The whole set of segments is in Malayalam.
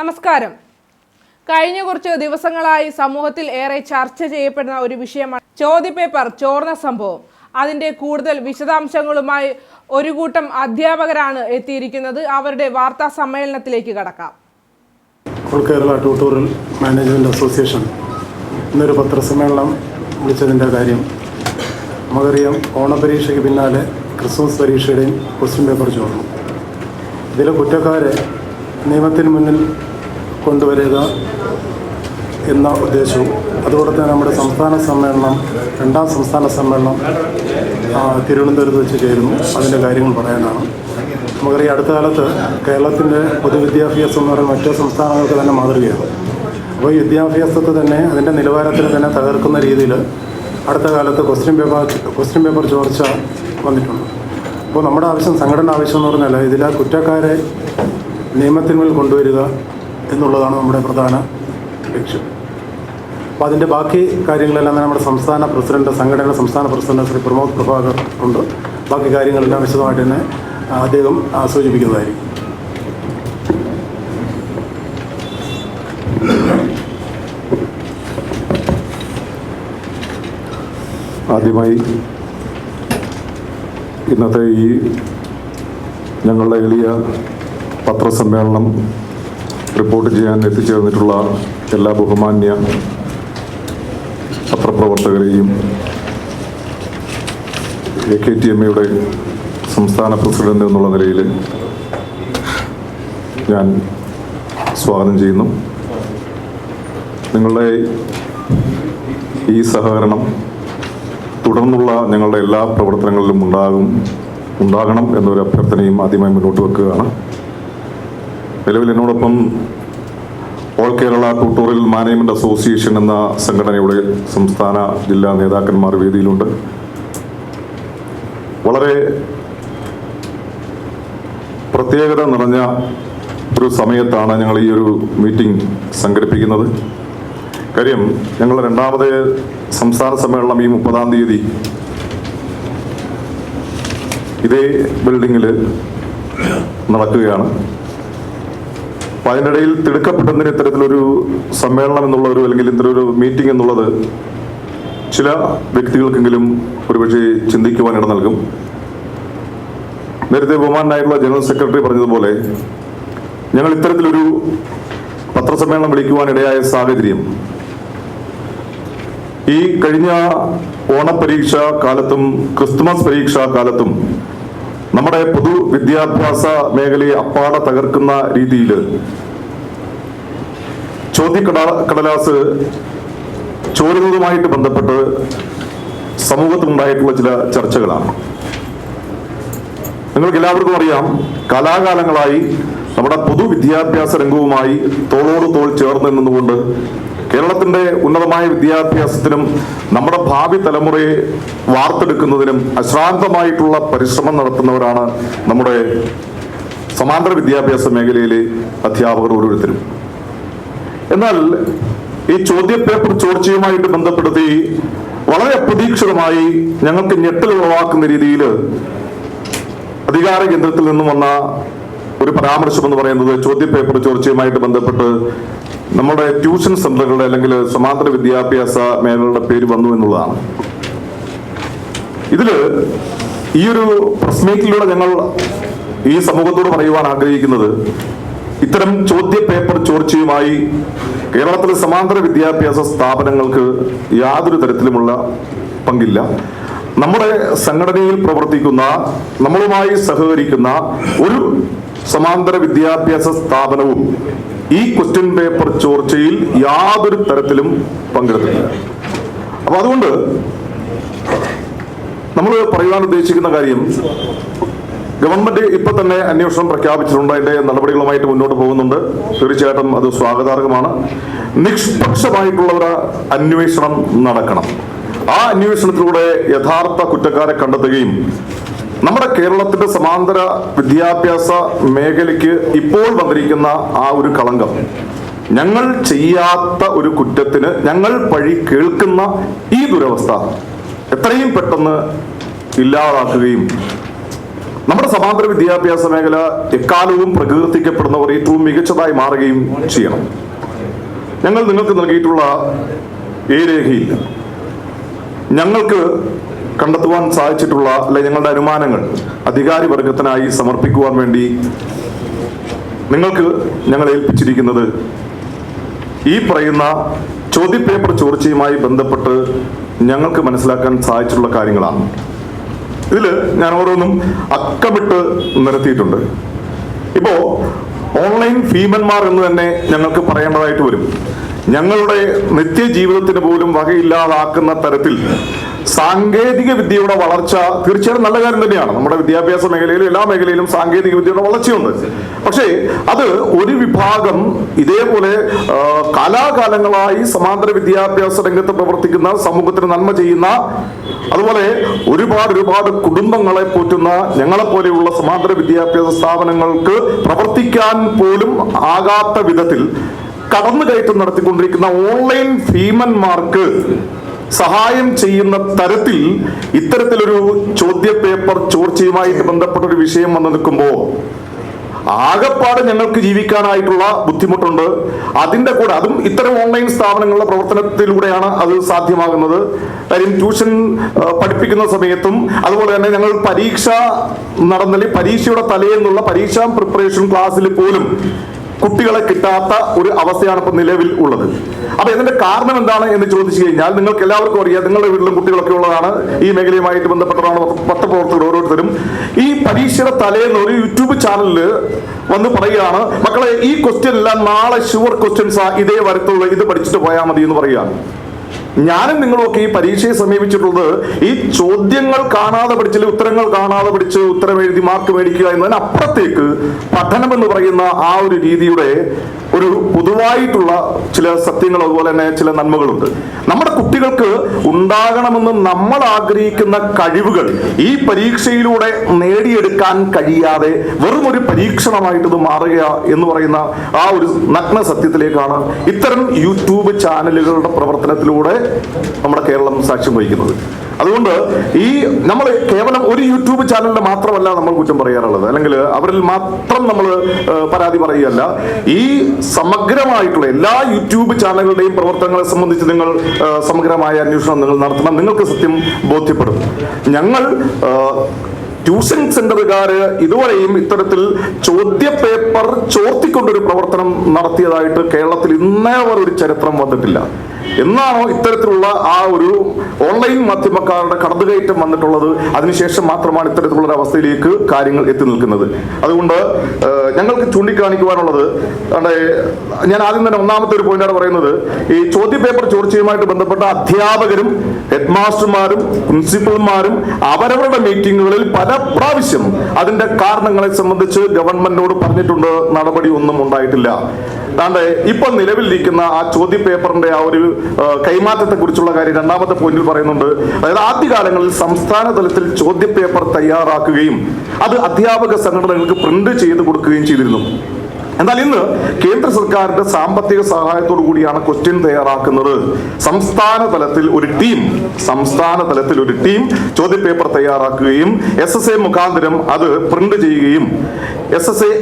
നമസ്കാരം. കഴിഞ്ഞ കുറച്ച് ദിവസങ്ങളായി സമൂഹത്തിൽ ഏറെ ചർച്ച ചെയ്യപ്പെടുന്ന ഒരു വിഷയമാണ് ചോദ്യപേപ്പർ ചോർന്ന സംഭവം. അതിന്റെ കൂടുതൽ വിശദാംശങ്ങളുമായി ഒരു കൂട്ടം അധ്യാപകരാണ് എത്തിയിരിക്കുന്നത്. അവരുടെ വാർത്താ സമ്മേളനത്തിലേക്ക് കടക്കാം. കേരള ട്യൂട്ടോറിയൽ മാനേജ്മെന്റ് അസോസിയേഷൻ ഇന്നൊരു പത്രസമ്മേളനം വിളിച്ചതിന്റെ കാര്യം. നമുക്കറിയാം ഓണപരീക്ഷയ്ക്ക് പിന്നാലെ ക്രിസ്മസ് പരീക്ഷയുടെയും ക്വസ്റ്റ്യൻ പേപ്പർ ചോർന്നു. ഇതിലെ കുറ്റക്കാരെ നിയമത്തിന് മുന്നിൽ കൊണ്ടുവരിക എന്ന ഉദ്ദേശവും അതുപോലെ തന്നെ നമ്മുടെ സംസ്ഥാന സമ്മേളനം രണ്ടാം സംസ്ഥാന സമ്മേളനം തിരുവനന്തപുരത്ത് വെച്ച് ചേരുന്നു. അതിന്റെ കാര്യങ്ങൾ പറയാനാണ്. നമുക്കറിയാം അടുത്ത കാലത്ത് കേരളത്തിന്റെ പൊതുവിദ്യാഭ്യാസം എന്ന് പറയുന്ന മറ്റു സംസ്ഥാനങ്ങൾക്ക് തന്നെ മാതൃകയാണ്. അപ്പോൾ വിദ്യാഭ്യാസത്തെ തന്നെ അതിന്റെ നിലവാരത്തിൽ തന്നെ തകർക്കുന്ന രീതിയിൽ അടുത്ത കാലത്ത് ക്വസ്റ്റ്യൻ പേപ്പർ ക്വസ്റ്റ്യൻ പേപ്പർ ചോർച്ച വന്നിട്ടുണ്ട്. അപ്പോൾ നമ്മുടെ ആവശ്യം സംഘടന ആവശ്യം എന്ന് പറഞ്ഞാൽ ഇതിൽ കുറ്റക്കാരെ നിയമത്തിന്മേൽ കൊണ്ടുവരിക എന്നുള്ളതാണ് നമ്മുടെ പ്രധാന ലക്ഷ്യം. അപ്പോൾ അതിന്റെ ബാക്കി കാര്യങ്ങളെല്ലാം തന്നെ നമ്മുടെ സംസ്ഥാന പ്രസിഡന്റ് സംഘടനയുടെ സംസ്ഥാന പ്രസിഡന്റ് ശ്രീ പ്രമോദ് പ്രഭാകർ ഉണ്ട്. ബാക്കി കാര്യങ്ങളെല്ലാം വിശദമായിട്ട് തന്നെ അദ്ദേഹം സൂചിപ്പിക്കുന്നതായിരിക്കും ആദ്യമായി ഇന്നത്തെ ഈ ഞങ്ങളുടെ എളിയ പത്രസമ്മേളനം റിപ്പോർട്ട് ചെയ്യാൻ എത്തിച്ചേർന്നിട്ടുള്ള എല്ലാ ബഹുമാന്യ പത്രപ്രവർത്തകരെയും എ കെ ടി എം എയുടെ സംസ്ഥാന പ്രസിഡന്റ് എന്നുള്ള നിലയിൽ ഞാൻ സ്വാഗതം ചെയ്യുന്നു. നിങ്ങളുടെ ഈ സഹകരണം തുടർന്നുള്ള ഞങ്ങളുടെ എല്ലാ പ്രവർത്തനങ്ങളിലും ഉണ്ടാകും ഉണ്ടാകണം എന്നൊരു അഭ്യർത്ഥനയും ആദ്യമായി മുന്നോട്ട് വെക്കുകയാണ്. നിലവിൽ എന്നോടൊപ്പം all Kerala tutorial management association എന്ന സംഘടനയുടെ സംസ്ഥാന ജില്ലാ നേതാക്കന്മാർ വേദിയിലുണ്ട്. വളരെ പ്രത്യേകത നിറഞ്ഞ ഒരു സമയത്താണ് ഞങ്ങൾ ഈ ഒരു മീറ്റിംഗ് സംഘടിപ്പിക്കുന്നത്. കാര്യം ഞങ്ങൾ രണ്ടാമത് സംസ്ഥാന സമ്മേളനം ഈ മുപ്പതാം തീയതി. ഇതേ ബിൽഡിങ്ങിൽ നടക്കുകയാണ്. അപ്പൊ അതിനിടയിൽ തിടുക്കപ്പെട്ടതിന് ഇത്തരത്തിലൊരു സമ്മേളനം എന്നുള്ള ഒരു അല്ലെങ്കിൽ ഒരു മീറ്റിംഗ് എന്നുള്ളത് ചില വ്യക്തികൾക്കെങ്കിലും ഒരുപക്ഷെ ചിന്തിക്കുവാൻ ഇട നൽകും. നേരത്തെ ബഹുമാനായിട്ടുള്ള ജനറൽ സെക്രട്ടറി പറഞ്ഞതുപോലെ ഞങ്ങൾ ഇത്തരത്തിലൊരു പത്രസമ്മേളനം വിളിക്കുവാൻ ഇടയായ സാഹചര്യം. ഈ കഴിഞ്ഞ ഓണപരീക്ഷ കാലത്തും ക്രിസ്തുമസ് പരീക്ഷാ കാലത്തും നമ്മുടെ പൊതുവിദ്യാഭ്യാസ മേഖലയെ അപ്പാടെ തകർക്കുന്ന രീതിയിൽ ചോദ്യക്കട കടലാസ് ചോരുന്നതുമായിട്ട് ബന്ധപ്പെട്ട് സമൂഹത്തിലുണ്ടായിട്ടുള്ള ചില ചർച്ചകളാണ്. നിങ്ങൾക്ക് എല്ലാവർക്കും അറിയാം കലാകാലങ്ങളായി നമ്മുടെ പൊതുവിദ്യാഭ്യാസ രംഗവുമായി തോളോട് തോൾ ചേർന്ന് നിന്നുകൊണ്ട് കേരളത്തിന്റെ ഉന്നതമായ വിദ്യാഭ്യാസത്തിനും നമ്മുടെ ഭാവി തലമുറയെ വാർത്തെടുക്കുന്നതിനും അശ്രാന്തമായിട്ടുള്ള പരിശ്രമം നടത്തുന്നവരാണ് നമ്മുടെ സമാന്തര വിദ്യാഭ്യാസ മേഖലയിലെ അധ്യാപകർ ഓരോരുത്തരും. എന്നാൽ ഈ ചോദ്യപേപ്പർ ചോർച്ചയുമായിട്ട് ബന്ധപ്പെടുത്തി വളരെ അപ്രതീക്ഷിതമായി ഞങ്ങൾക്ക് ഞെട്ടൽ ഉളവാക്കുന്ന രീതിയിൽ അധികാര കേന്ദ്രത്തിൽ നിന്നും വന്ന ഒരു പരാമർശം എന്ന് പറയുന്നത് ചോദ്യപേപ്പർ ചോർച്ചയുമായിട്ട് ബന്ധപ്പെട്ട് നമ്മുടെ ട്യൂഷൻ സെന്ററുകളുടെ അല്ലെങ്കിൽ സമാന്തര വിദ്യാഭ്യാസ മേഖലകളുടെ പേര് വന്നു എന്നുള്ളതാണ്. ഇതിൽ ഈ ഒരു പ്രസ് മീറ്റിലൂടെ ഞങ്ങൾ ഈ സമൂഹത്തോട് പറയുവാൻ ആഗ്രഹിക്കുന്നത് ഇത്തരം ചോദ്യ പേപ്പർ ചോർച്ചയുമായി കേരളത്തിലെ സമാന്തര വിദ്യാഭ്യാസ സ്ഥാപനങ്ങൾക്ക് യാതൊരു തരത്തിലുമുള്ള പങ്കില്ല. നമ്മുടെ സംഘടനയിൽ പ്രവർത്തിക്കുന്ന നമ്മളുമായി സഹകരിക്കുന്ന ഒരു സമാന്തര വിദ്യാഭ്യാസ സ്ഥാപനവും ഈ ക്വസ്റ്റ്യൻ പേപ്പർ ചോർച്ചയിൽ യാതൊരു തരത്തിലും പങ്കെടുത്തില്ല അപ്പൊ അതുകൊണ്ട് നമ്മൾ പറയുവാൻ ഉദ്ദേശിക്കുന്ന കാര്യം ഗവൺമെന്റ് ഇപ്പൊ തന്നെ അന്വേഷണം പ്രഖ്യാപിച്ചിട്ടുണ്ട്. അതിന്റെ നടപടികളുമായിട്ട് മുന്നോട്ട് പോകുന്നുണ്ട്. തീർച്ചയായിട്ടും അത് സ്വാഗതാർഹമാണ്. നിഷ്പക്ഷമായിട്ടുള്ള ഒരു അന്വേഷണം നടക്കണം. ആ അന്വേഷണത്തിലൂടെ യഥാർത്ഥ കുറ്റക്കാരെ കണ്ടെത്തുകയും നമ്മുടെ കേരളത്തിന്റെ സമാന്തര വിദ്യാഭ്യാസ മേഖലയ്ക്ക് ഇപ്പോൾ വന്നിരിക്കുന്ന ആ ഒരു കളങ്കം. ഞങ്ങൾ ചെയ്യാത്ത ഒരു കുറ്റത്തിന് ഞങ്ങൾ പഴി കേൾക്കുന്ന ഈ ദുരവസ്ഥ എത്രയും പെട്ടെന്ന് ഇല്ലാതാക്കുകയും നമ്മുടെ സമാന്തര വിദ്യാഭ്യാസ മേഖല എക്കാലവും പ്രകീർത്തിക്കപ്പെടുന്നവർ ഏറ്റവും മികച്ചതായി മാറുകയും ചെയ്യണം. ഞങ്ങൾ നിങ്ങൾക്ക് നൽകിയിട്ടുള്ള ഏരേഖയില്ല ഞങ്ങൾക്ക് കണ്ടെത്തുവാൻ സാധിച്ചിട്ടുള്ള അല്ലെ ഞങ്ങളുടെ അനുമാനങ്ങൾ അധികാരി വർഗത്തിനായി സമർപ്പിക്കുവാൻ വേണ്ടി നിങ്ങൾക്ക് ഞങ്ങൾ ഏൽപ്പിച്ചിരിക്കുന്നത് ഈ പറയുന്ന ചോദ്യപേപ്പർ ചോർച്ചയുമായി ബന്ധപ്പെട്ട് ഞങ്ങൾക്ക് മനസ്സിലാക്കാൻ സാധിച്ചിട്ടുള്ള കാര്യങ്ങളാണ്. ഇതിൽ ഞാൻ ഓരോന്നും അക്കമിട്ട് നിരത്തിയിട്ടുണ്ട്. ഇപ്പോ ഓൺലൈൻ ഭീമന്മാർ എന്ന് തന്നെ ഞങ്ങൾക്ക് പറയേണ്ടതായിട്ട് വരും. ഞങ്ങളുടെ നിത്യജീവിതത്തിന് പോലും വകയില്ലാതാക്കുന്ന തരത്തിൽ സാങ്കേതിക വിദ്യയുടെ വളർച്ച തീർച്ചയായും നല്ല കാര്യം തന്നെയാണ്. നമ്മുടെ വിദ്യാഭ്യാസ മേഖലയിലും എല്ലാ മേഖലയിലും സാങ്കേതിക വിദ്യയുടെ വളർച്ചയുണ്ട്. പക്ഷേ അത് ഒരു വിഭാഗം ഇതേപോലെ കാലാകാലങ്ങളായി സമാന്തര വിദ്യാഭ്യാസ രംഗത്ത് പ്രവർത്തിക്കുന്ന സമൂഹത്തിന് നന്മ ചെയ്യുന്ന അതുപോലെ ഒരുപാട് ഒരുപാട് കുടുംബങ്ങളെ പോറ്റുന്ന ഞങ്ങളെപ്പോലെയുള്ള സമാന്തര വിദ്യാഭ്യാസ സ്ഥാപനങ്ങൾക്ക് പ്രവർത്തിക്കാൻ പോലും ആകാത്ത വിധത്തിൽ കടന്നുകയറ്റം നടത്തിക്കൊണ്ടിരിക്കുന്ന ഓൺലൈൻ ഭീമന്മാർക്ക് സഹായം ചെയ്യുന്ന തരത്തിൽ ഇത്തരത്തിലൊരു ചോദ്യ പേപ്പർ ചോർച്ചയുമായിട്ട് ബന്ധപ്പെട്ട ഒരു വിഷയം വന്നു നിൽക്കുമ്പോൾ ആകെപ്പാട് ഞങ്ങൾക്ക് ജീവിക്കാനായിട്ടുള്ള ബുദ്ധിമുട്ടുണ്ട്. അതിന്റെ കൂടെ അതും ഇത്തരം ഓൺലൈൻ സ്ഥാപനങ്ങളുടെ പ്രവർത്തനത്തിലൂടെയാണ് അത് സാധ്യമാകുന്നത്. കാര്യം ട്യൂഷൻ പഠിപ്പിക്കുന്ന സമയത്തും അതുപോലെ തന്നെ ഞങ്ങൾ പരീക്ഷ നടന്നാൽ പരീക്ഷയുടെ തലേന്നുള്ള പരീക്ഷാ പ്രിപ്പറേഷൻ ക്ലാസ്സിൽ പോലും കുട്ടികളെ കിട്ടാത്ത ഒരു അവസ്ഥയാണ് ഇപ്പൊ നിലവിൽ ഉള്ളത്. അപ്പൊ ഇതിന്റെ കാരണം എന്താണ് എന്ന് ചോദിച്ചു കഴിഞ്ഞാൽ നിങ്ങൾക്ക് എല്ലാവർക്കും അറിയാം നിങ്ങളുടെ വീട്ടിലും കുട്ടികളൊക്കെ ഉള്ളതാണ് ഈ മേഖലയുമായിട്ട് ബന്ധപ്പെട്ടതാണ് പത്രപ്രവർത്തകർ ഓരോരുത്തരും. ഈ പരീക്ഷയുടെ തലേന്ന് ഒരു യൂട്യൂബ് ചാനലിൽ വന്ന് പറയുകയാണ് മക്കളെ ഈ ക്വസ്റ്റ്യൻ എല്ലാം നാളെ ഷുവർ ക്വസ്റ്റ്യൻസാ ഇതേ വരത്തുള്ളൂ ഇത് പഠിച്ചിട്ട് പോയാൽ മതി എന്ന് പറയുകയാണ്. ഞാനും നിങ്ങളുമൊക്കെ ഈ പരീക്ഷയെ സമീപിച്ചിട്ടുള്ളത് ഈ ചോദ്യങ്ങൾ കാണാതെ പഠിച്ചില്ല ഉത്തരങ്ങൾ കാണാതെ പഠിച്ച് ഉത്തരം എഴുതി മാർക്ക് മേടിക്കുക എന്നതിനപ്പുറത്തേക്ക് പഠനം എന്ന് പറയുന്ന ആ ഒരു രീതിയുടെ ഒരു പൊതുവായിട്ടുള്ള ചില സത്യങ്ങൾ അതുപോലെ തന്നെ ചില നന്മകളുണ്ട്. നമ്മുടെ കുട്ടികൾക്ക് ഉണ്ടാകണമെന്ന് നമ്മൾ ആഗ്രഹിക്കുന്ന കഴിവുകൾ ഈ പരീക്ഷയിലൂടെ നേടിയെടുക്കാൻ കഴിയാതെ വെറും ഒരു പരീക്ഷണമായിട്ട് ഇത് മാറുക എന്ന് പറയുന്ന ആ ഒരു നഗ്ന സത്യത്തിലേക്കാണ് ഇത്തരം യൂട്യൂബ് ചാനലുകളുടെ പ്രവർത്തനത്തിലൂടെ നമ്മുടെ കേരളം സാക്ഷ്യം വഹിക്കുന്നത്. അതുകൊണ്ട് ഈ നമ്മൾ കേവലം ഒരു യൂട്യൂബ് ചാനലിന്റെ മാത്രമല്ല നമ്മൾ കുറ്റം പറയാറുള്ളത്. അല്ലെങ്കിൽ അവരിൽ മാത്രം നമ്മൾ പരാതി പറയുകയല്ല. ഈ സമഗ്രമായിട്ടുള്ള എല്ലാ യൂട്യൂബ് ചാനലുകളുടെയും പ്രവർത്തനങ്ങളെ സംബന്ധിച്ച് നിങ്ങൾ സമഗ്രമായ അന്വേഷണം നിങ്ങൾ നടത്തണം. നിങ്ങൾക്ക് സത്യം ബോധ്യപ്പെടും. ഞങ്ങൾ ട്യൂഷൻ സെന്ററുകാര് ഇതുവരെയും ഇത്തരത്തിൽ ചോദ്യ പേപ്പർ ചോർത്തിക്കൊണ്ടൊരു പ്രവർത്തനം നടത്തിയതായിട്ട് കേരളത്തിൽ ഇന്നേ ഒരു ചരിത്രം വന്നിട്ടില്ല. എന്നാണോ ഇത്തരത്തിലുള്ള ആ ഒരു ഓൺലൈൻ മാധ്യമക്കാരുടെ കടന്നുകയറ്റം വന്നിട്ടുള്ളത്? അതിനുശേഷം മാത്രമാണ് ഇത്തരത്തിലുള്ള ഒരു അവസ്ഥയിലേക്ക് കാര്യങ്ങൾ എത്തി നിൽക്കുന്നത്. അതുകൊണ്ട് ഞങ്ങൾക്ക് ചൂണ്ടിക്കാണിക്കുവാനുള്ളത് ഞാൻ ആദ്യം തന്നെ ഒന്നാമത്തെ ഒരു പോയിന്റാണ് പറയുന്നത്. ഈ ചോദ്യ പേപ്പർ ചോർച്ചയുമായിട്ട് ബന്ധപ്പെട്ട അധ്യാപകരും ഹെഡ് മാസ്റ്റർമാരും പ്രിൻസിപ്പൽമാരും അവരവരുടെ മീറ്റിങ്ങുകളിൽ പല പ്രാവശ്യം അതിന്റെ കാരണങ്ങളെ സംബന്ധിച്ച് ഗവൺമെന്റിനോട് പറഞ്ഞിട്ടുണ്ട്. നടപടി ഒന്നും ഉണ്ടായിട്ടില്ല. അതാണ്ട് ഇപ്പൊ നിലവിലിരിക്കുന്ന ആ ചോദ്യ പേപ്പറിന്റെ ആ ഒരു കൈമാറ്റത്തെ കുറിച്ചുള്ള കാര്യം രണ്ടാമത്തെ പോയിന്റിൽ പറയുന്നുണ്ട്. അതായത് ആദ്യകാലങ്ങളിൽ സംസ്ഥാന തലത്തിൽ ചോദ്യ പേപ്പർ തയ്യാറാക്കുകയും അത് അധ്യാപക സംഘടനകൾക്ക് പ്രിന്റ് ചെയ്ത് കൊടുക്കുകയും ചെയ്തിരുന്നു. എന്നാൽ ഇന്ന് കേന്ദ്ര സർക്കാരിന്റെ സാമ്പത്തിക സഹായത്തോടു കൂടിയാണ് ക്വസ്റ്റ്യൻ തയ്യാറാക്കുന്നത്. സംസ്ഥാന തലത്തിൽ ഒരു ടീം സംസ്ഥാന തലത്തിൽ ഒരു ടീം ചോദ്യപേപ്പർ തയ്യാറാക്കുകയും എസ് എസ് എ മുഖാന്തരം അത് പ്രിന്റ് ചെയ്യുകയും എസ് എസ് എ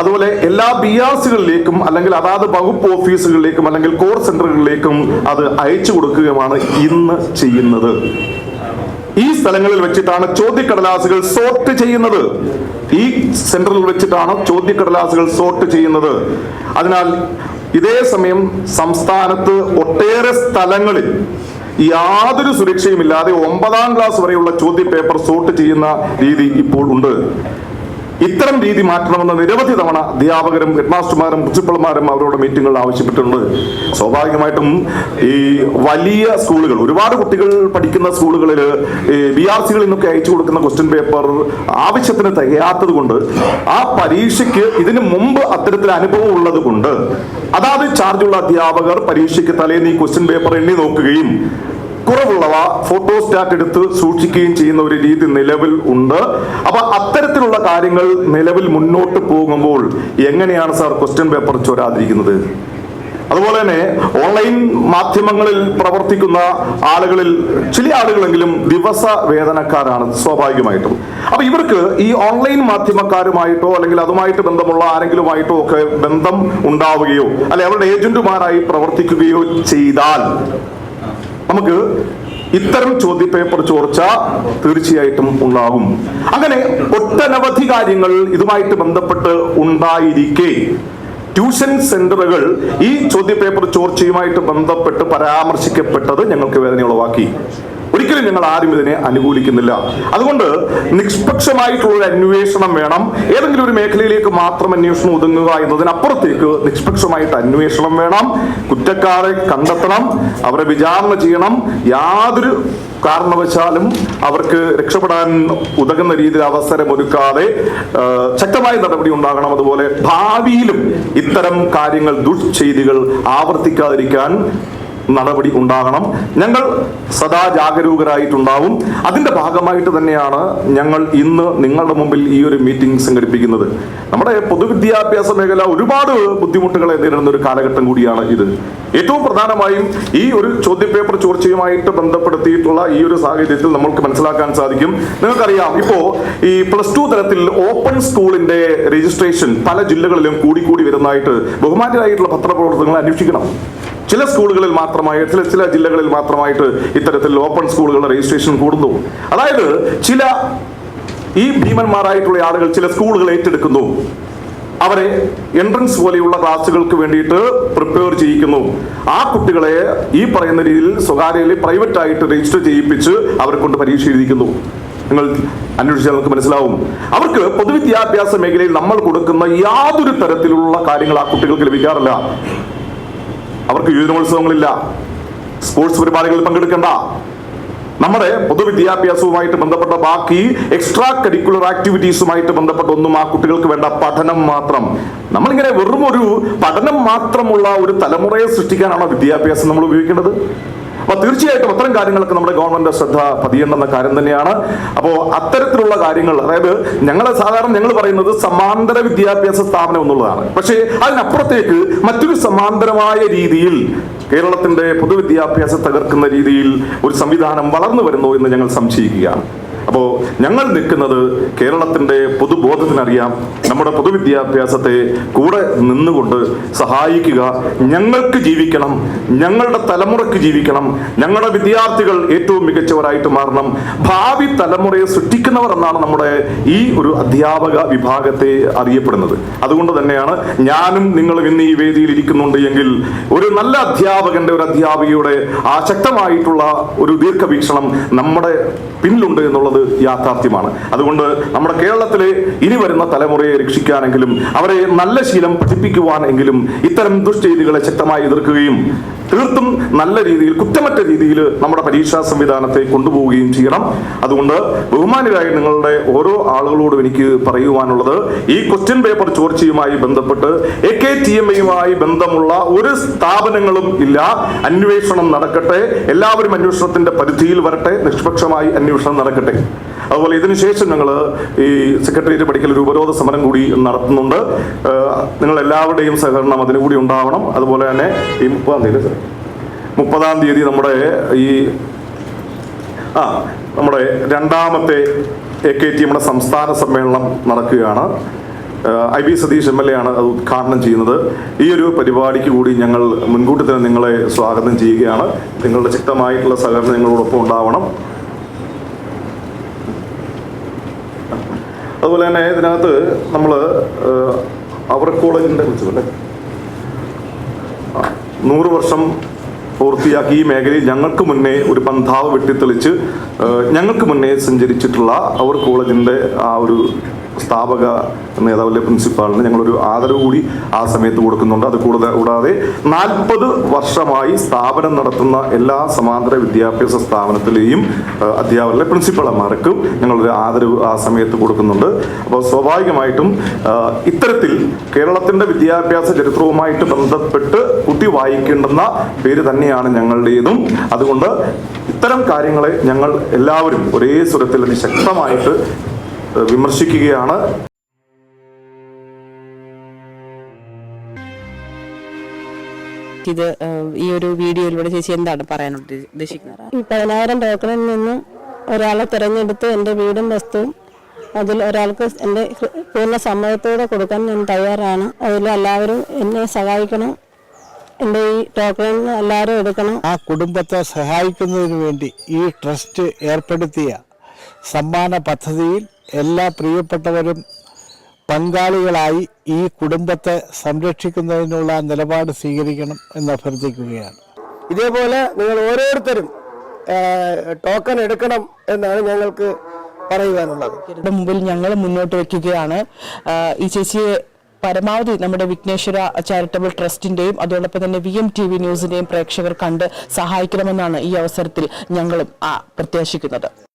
അതുപോലെ എല്ലാ ബി ആർ സികളിലേക്കും അല്ലെങ്കിൽ അതാത് വകുപ്പ് ഓഫീസുകളിലേക്കും അല്ലെങ്കിൽ കോർ സെന്ററുകളിലേക്കും അത് അയച്ചു കൊടുക്കുകയുമാണ് ഇന്ന് ചെയ്യുന്നത്. ഈ സ്ഥലങ്ങളിൽ വെച്ചിട്ടാണ് ചോദ്യക്കടലാസുകൾ സോർട്ട് ചെയ്യുന്നത്. ഈ സെന്ററിൽ വെച്ചിട്ടാണ് ചോദ്യക്കടലാസുകൾ സോർട്ട് ചെയ്യുന്നത്. അതിനാൽ ഇതേ സമയം സംസ്ഥാനത്ത് ഒട്ടേറെ സ്ഥലങ്ങളിൽ യാതൊരു സുരക്ഷയുമില്ലാതെ ഒമ്പതാം ക്ലാസ് വരെയുള്ള ചോദ്യ പേപ്പർ സോർട്ട് ചെയ്യുന്ന രീതി ഇപ്പോൾ ഉണ്ട്. ഇത്തരം രീതി മാറ്റണമെന്ന് നിരവധി തവണ അധ്യാപകരും ഹെഡ്മാസ്റ്റർമാരും പ്രിൻസിപ്പൾമാരും അവരോട് മീറ്റിങ്ങുകൾ ആവശ്യപ്പെട്ടിട്ടുണ്ട്. സ്വാഭാവികമായിട്ടും ഈ വലിയ സ്കൂളുകൾ ഒരുപാട് കുട്ടികൾ പഠിക്കുന്ന സ്കൂളുകളിൽ ബി ആർ സികളിൽ നിന്നൊക്കെ അയച്ചു കൊടുക്കുന്ന ക്വസ്റ്റ്യൻ പേപ്പർ ആവശ്യത്തിന് തികയാത്തത് കൊണ്ട് ആ പരീക്ഷയ്ക്ക് ഇതിനു മുമ്പ് അത്തരത്തിൽ അനുഭവം ഉള്ളത് കൊണ്ട് അതാത് ചാർജുള്ള അധ്യാപകർ പരീക്ഷയ്ക്ക് തലേന്ന് ഈ ക്വസ്റ്റ്യൻ പേപ്പർ എണ്ണി നോക്കുകയും കുറവുള്ളവ ഫോട്ടോസ്റ്റാറ്റ് എടുത്ത് സൂക്ഷിക്കുകയും ചെയ്യുന്ന ഒരു രീതി നിലവിൽ ഉണ്ട്. അപ്പൊ അത്തരത്തിലുള്ള കാര്യങ്ങൾ നിലവിൽ മുന്നോട്ട് പോകുമ്പോൾ എങ്ങനെയാണ് സാർ ക്വസ്റ്റ്യൻ പേപ്പർ ചോരാതിരിക്കുന്നത്? അതുപോലെ തന്നെ ഓൺലൈൻ മാധ്യമങ്ങളിൽ പ്രവർത്തിക്കുന്ന ആളുകളിൽ ചില ആളുകളെങ്കിലും ദിവസ വേതനക്കാരാണ് സ്വാഭാവികമായിട്ടും. അപ്പൊ ഇവർക്ക് ഈ ഓൺലൈൻ മാധ്യമക്കാരുമായിട്ടോ അല്ലെങ്കിൽ അതുമായിട്ട് ബന്ധമുള്ള ആരെങ്കിലുമായിട്ടോ ഒക്കെ ബന്ധം ഉണ്ടാവുകയോ അല്ലെ അവരുടെ ഏജന്റുമാരായി പ്രവർത്തിക്കുകയോ ചെയ്താൽ നമുക്ക് ഇത്തരം ചോദ്യപേപ്പർ ചോർച്ച തീർച്ചയായിട്ടും ഉണ്ടാകും. അങ്ങനെ ഒട്ടനവധി കാര്യങ്ങൾ ഇതുമായിട്ട് ബന്ധപ്പെട്ട് ഉണ്ടായിരിക്കെ. ട്യൂഷൻ സെന്ററുകൾ ഈ ചോദ്യപേപ്പർ ചോർച്ചയുമായിട്ട് ബന്ധപ്പെട്ട് പരാമർശിക്കപ്പെട്ടത് ഞങ്ങൾക്ക് വേദന ഉളവാക്കി ഒരിക്കലും ഞങ്ങൾ ആരും ഇതിനെ അനുകൂലിക്കുന്നില്ല. അതുകൊണ്ട് നിഷ്പക്ഷമായിട്ടുള്ള ഒരു അന്വേഷണം വേണം. ഏതെങ്കിലും ഒരു മേഖലയിലേക്ക് മാത്രം അന്വേഷണം ഒതുങ്ങുക എന്നതിനപ്പുറത്തേക്ക് നിഷ്പക്ഷമായിട്ട് അന്വേഷണം വേണം. കുറ്റക്കാരെ കണ്ടെത്തണം. അവരെ വിചാരണ ചെയ്യണം. യാതൊരു കാരണവശാലും അവർക്ക് രക്ഷപ്പെടാൻ ഉതകുന്ന രീതിയിൽ അവസരം ഒരുക്കാതെ ശക്തമായ നടപടി ഉണ്ടാകണം. അതുപോലെ ഭാവിയിലും ഇത്തരം കാര്യങ്ങൾ ദുഷ്ചെയ്തികൾ ആവർത്തിക്കാതിരിക്കാൻ നടപടി ഉണ്ടാകണം. ഞങ്ങൾ സദാ ജാഗരൂകരായിട്ടുണ്ടാവും. അതിന്റെ ഭാഗമായിട്ട് തന്നെയാണ് ഞങ്ങൾ ഇന്ന് നിങ്ങളുടെ മുമ്പിൽ ഈ ഒരു മീറ്റിംഗ് സംഘടിപ്പിക്കുന്നത്. നമ്മുടെ പൊതുവിദ്യാഭ്യാസ മേഖല ഒരുപാട് ബുദ്ധിമുട്ടുകളെ നേരിടുന്ന ഒരു കാലഘട്ടം കൂടിയാണ് ഇത്. ഏറ്റവും പ്രധാനമായും ഈ ഒരു ചോദ്യപേപ്പർ ചോർച്ചയുമായിട്ട് ബന്ധപ്പെടുത്തിയിട്ടുള്ള ഈ ഒരു സാഹചര്യത്തിൽ നമ്മൾക്ക് മനസ്സിലാക്കാൻ സാധിക്കും. നിങ്ങൾക്കറിയാം ഇപ്പോൾ ഈ പ്ലസ് ടു തലത്തിൽ ഓപ്പൺ സ്കൂളിന്റെ രജിസ്ട്രേഷൻ പല ജില്ലകളിലും കൂടിക്കൂടി വരുന്നതായിട്ട് ബഹുമാനായിട്ടുള്ള പത്രപ്രവർത്തനങ്ങൾ അന്വേഷിക്കണം. ചില സ്കൂളുകളിൽ മാത്രമായി ചില ചില ജില്ലകളിൽ മാത്രമായിട്ട് ഇത്തരത്തിൽ ഓപ്പൺ സ്കൂളുകളുടെ രജിസ്ട്രേഷൻ കൂടുന്നു. അതായത് ചില ഈ ഭീമന്മാരായിട്ടുള്ള ആളുകൾ ചില സ്കൂളുകൾ ഏറ്റെടുക്കുന്നു. അവരെ എൻട്രൻസ് പോലെയുള്ള ക്ലാസ്സുകൾക്ക് വേണ്ടിയിട്ട് പ്രിപ്പയർ ചെയ്യിക്കുന്നു. ആ കുട്ടികളെ ഈ പറയുന്ന രീതിയിൽ സ്വകാര്യയിൽ പ്രൈവറ്റ് ആയിട്ട് രജിസ്റ്റർ ചെയ്യിപ്പിച്ച് അവരെ കൊണ്ട് പരീക്ഷ എഴുതിക്കുന്നു. നിങ്ങൾ അന്വേഷിച്ചാൽ നമുക്ക് മനസ്സിലാവും. അവർക്ക് പൊതുവിദ്യാഭ്യാസ മേഖലയിൽ നമ്മൾ കൊടുക്കുന്ന യാതൊരു തരത്തിലുള്ള കാര്യങ്ങൾ ആ കുട്ടികൾക്ക് ലഭിക്കാറില്ല. അവർക്ക് യുവജനോത്സവങ്ങളില്ല. സ്പോർട്സ് പരിപാടികളിൽ പങ്കെടുക്കണ്ട. നമ്മുടെ പൊതുവിദ്യാഭ്യാസവുമായിട്ട് ബന്ധപ്പെട്ട ബാക്കി എക്സ്ട്രാ കരിക്കുലർ ആക്ടിവിറ്റീസുമായിട്ട് ബന്ധപ്പെട്ട ഒന്നും ആ കുട്ടികൾക്ക് വേണ്ട പഠനം മാത്രം. നമ്മളിങ്ങനെ വെറും ഒരു പഠനം മാത്രമുള്ള ഒരു തലമുറയെ സൃഷ്ടിക്കാനാണോ വിദ്യാഭ്യാസം നമ്മൾ ഉപയോഗിക്കേണ്ടത്? അപ്പൊ തീർച്ചയായിട്ടും അത്തരം കാര്യങ്ങൾക്ക് നമ്മുടെ ഗവൺമെന്റ് ശ്രദ്ധ പതിയേണ്ടെന്ന കാര്യം തന്നെയാണ്. അപ്പോൾ അത്തരത്തിലുള്ള കാര്യങ്ങൾ അതായത് ഞങ്ങളെ സാധാരണ ഞങ്ങൾ പറയുന്നത് സമാന്തര വിദ്യാഭ്യാസ സ്ഥാപനം എന്നുള്ളതാണ്. പക്ഷേ അതിനപ്പുറത്തേക്ക് മറ്റൊരു സമാന്തരമായ രീതിയിൽ കേരളത്തിന്റെ പൊതുവിദ്യാഭ്യാസം തകർക്കുന്ന രീതിയിൽ ഒരു സംവിധാനം വളർന്നു വരുന്നു എന്ന് ഞങ്ങൾ സംശയിക്കുകയാണ്. അപ്പോൾ ഞങ്ങൾ നിൽക്കുന്നത് കേരളത്തിന്റെ പൊതുബോധത്തിനറിയാം നമ്മുടെ പൊതുവിദ്യാഭ്യാസത്തെ കൂടെ നിന്നുകൊണ്ട് സഹായിക്കുക ഞങ്ങൾക്ക് ജീവിക്കണം ഞങ്ങളുടെ തലമുറയ്ക്ക് ജീവിക്കണം ഞങ്ങളുടെ വിദ്യാർത്ഥികൾ ഏറ്റവും മികച്ചവരായിട്ട് മാറണം ഭാവി തലമുറയെ സൃഷ്ടിക്കുന്നവർ എന്നാണ് നമ്മുടെ ഈ ഒരു അധ്യാപക വിഭാഗത്തെ അറിയപ്പെടുന്നത്. അതുകൊണ്ട് തന്നെയാണ് ഞാനും നിങ്ങളും ഇന്ന് ഈ വേദിയിൽ ഇരിക്കുന്നുണ്ട് എങ്കിൽ ഒരു നല്ല അധ്യാപകന്റെ ഒരു അധ്യാപികയുടെ ആ ശക്തമായിട്ടുള്ള ഒരു ദീർഘവീക്ഷണം നമ്മുടെ പിന്നിലുണ്ട് എന്നുള്ളത് യാഥാർത്ഥ്യമാണ്. അതുകൊണ്ട് നമ്മുടെ കേരളത്തിലെ ഇനി വരുന്ന തലമുറയെ രക്ഷിക്കാനെങ്കിലും അവരെ നല്ല ശീലം പഠിപ്പിക്കുവാനെങ്കിലും ഇത്തരം ദുഷ്ചെയ്തികളെ ശക്തമായി എതിർക്കുകയും തീർത്തും നല്ല രീതിയിൽ കുറ്റമറ്റ രീതിയിൽ നമ്മുടെ പരീക്ഷാ സംവിധാനത്തെ കൊണ്ടുപോവുകയും ചെയ്യണം. അതുകൊണ്ട് ബഹുമാനരായ നിങ്ങളുടെ ഓരോ ആളുകളോടും എനിക്ക് പറയുവാനുള്ളത് ഈ ക്വസ്റ്റ്യൻ പേപ്പർ ചോർച്ചയുമായി ബന്ധപ്പെട്ട് എ കെ ടി എം എയുമായി ബന്ധമുള്ള ഒരു സ്ഥാപനങ്ങളും ഇല്ല. അന്വേഷണം നടക്കട്ടെ. എല്ലാവരും അന്വേഷണത്തിന്റെ പരിധിയിൽ വരട്ടെ. നിഷ്പക്ഷമായി അന്വേഷണം നടക്കട്ടെ. അതുപോലെ ഇതിനുശേഷം ഞങ്ങൾ ഈ സെക്രട്ടേറിയറ്റ് പഠിക്കൽ ഒരു ഉപരോധ സമരം കൂടി നടത്തുന്നുണ്ട്. നിങ്ങൾ എല്ലാവരുടെയും സഹകരണം അതിനുകൂടി ഉണ്ടാവണം. അതുപോലെ തന്നെ ഈ മുപ്പതാം തീയതി മുപ്പതാം തീയതി നമ്മുടെ ഈ ആ നമ്മുടെ രണ്ടാമത്തെ എ കെ ടി എമ്മുടെ സംസ്ഥാന സമ്മേളനം നടക്കുകയാണ്. I B Satheesh M L A ആണ് അത് ഉദ്ഘാടനം ചെയ്യുന്നത്. ഈ ഒരു പരിപാടിക്ക് കൂടി ഞങ്ങൾ മുൻകൂട്ടി തന്നെ നിങ്ങളെ സ്വാഗതം ചെയ്യുകയാണ്. നിങ്ങളുടെ ശക്തമായിട്ടുള്ള സഹകരണം നിങ്ങളോടൊപ്പം ഉണ്ടാവണം. അതുപോലെ തന്നെ ഇതിനകത്ത് നമ്മൾ അവർ കോളേജിന്റെ കുറിച്ച് അല്ലേ? നൂറ് വർഷം പൂർത്തിയാക്കി ഈ മേഖലയിൽ ഞങ്ങൾക്ക് മുന്നേ ഒരു പന്ഥാവ് വെട്ടിത്തെളിച്ച് ഞങ്ങൾക്ക് മുന്നേ സഞ്ചരിച്ചിട്ടുള്ള അവർ കോളേജിന്റെ ആ ഒരു സ്ഥാപക നേതാവിലെ പ്രിൻസിപ്പാളിന് ഞങ്ങളൊരു ആദരവ് കൂടി ആ സമയത്ത് കൊടുക്കുന്നുണ്ട്. അത് കൂടുതൽ കൂടാതെ നാൽപ്പത് വർഷമായി സ്ഥാപനം നടത്തുന്ന എല്ലാ സമാന്തര വിദ്യാഭ്യാസ സ്ഥാപനത്തിലെയും അധ്യാപകരിലെ പ്രിൻസിപ്പളന്മാർക്കും ഞങ്ങളൊരു ആദരവ് ആ സമയത്ത് കൊടുക്കുന്നുണ്ട്. അപ്പോൾ സ്വാഭാവികമായിട്ടും ഇത്തരത്തിൽ കേരളത്തിന്റെ വിദ്യാഭ്യാസ ചരിത്രവുമായിട്ട് ബന്ധപ്പെട്ട് കുട്ടി വായിക്കേണ്ടുന്ന പേര് തന്നെയാണ് ഞങ്ങളുടേതും. അതുകൊണ്ട് ഇത്തരം കാര്യങ്ങളെ ഞങ്ങൾ എല്ലാവരും ഒരേ സ്വരത്തിൽ അതിശക്തമായിട്ട് ഏഹ്, വിമർശിക്കുകയാണ്. ഇത് ഈ ഒരു വീഡിയോയിലൂടെ ചേച്ചി എന്താണ് പറയാൻ ഉദ്ദേശ- ഉദ്ദേശിക്കുന്നത്? ഈ പതിനായിരം ടോക്കണിൽ നിന്ന് ഒരാളെ തിരഞ്ഞെടുത്ത് എന്റെ വീടും വസ്തുവും അതിൽ ഒരാൾക്ക് എന്റെ പൂർണ സമ്മതത്തോടെ കൊടുക്കാൻ ഞാൻ തയ്യാറാണ്. അതിൽ എല്ലാവരും എന്നെ സഹായിക്കണം. എന്റെ ഈ ടോക്കണിൽ നിന്ന് എല്ലാവരും എടുക്കണം. ആ കുടുംബത്തെ സഹായിക്കുന്നതിന് വേണ്ടി ഈ ട്രസ്റ്റ് ഏർപ്പെടുത്തിയ സമ്മാന പദ്ധതിയിൽ എല്ലാ പ്രിയപ്പെട്ടവരും പങ്കാളികളായി ഈ കുടുംബത്തെ സംരക്ഷിക്കുന്നതിനുള്ള നിലപാട് സ്വീകരിക്കണം എന്ന് അഭ്യർത്ഥിക്കുകയാണ്. ഇതേപോലെ നിങ്ങൾ ഓരോരുത്തരും ടോക്കൺ എടുക്കണം എന്നാണ് ഞങ്ങൾക്ക് പറയുവാനുള്ളത്. മുമ്പിൽ ഞങ്ങൾ മുന്നോട്ട് വയ്ക്കുകയാണ്. ഈ ചേച്ചിയെ പരമാവധി നമ്മുടെ വിഘ്നേശ്വര ചാരിറ്റബിൾ ട്രസ്റ്റിന്റെയും അതോടൊപ്പം തന്നെ വി എം ടി വി ന്യൂസിന്റെയും പ്രേക്ഷകർ കണ്ട് സഹായിക്കണമെന്നാണ് ഈ അവസരത്തിൽ ഞങ്ങളും പ്രത്യാശിക്കുന്നത്.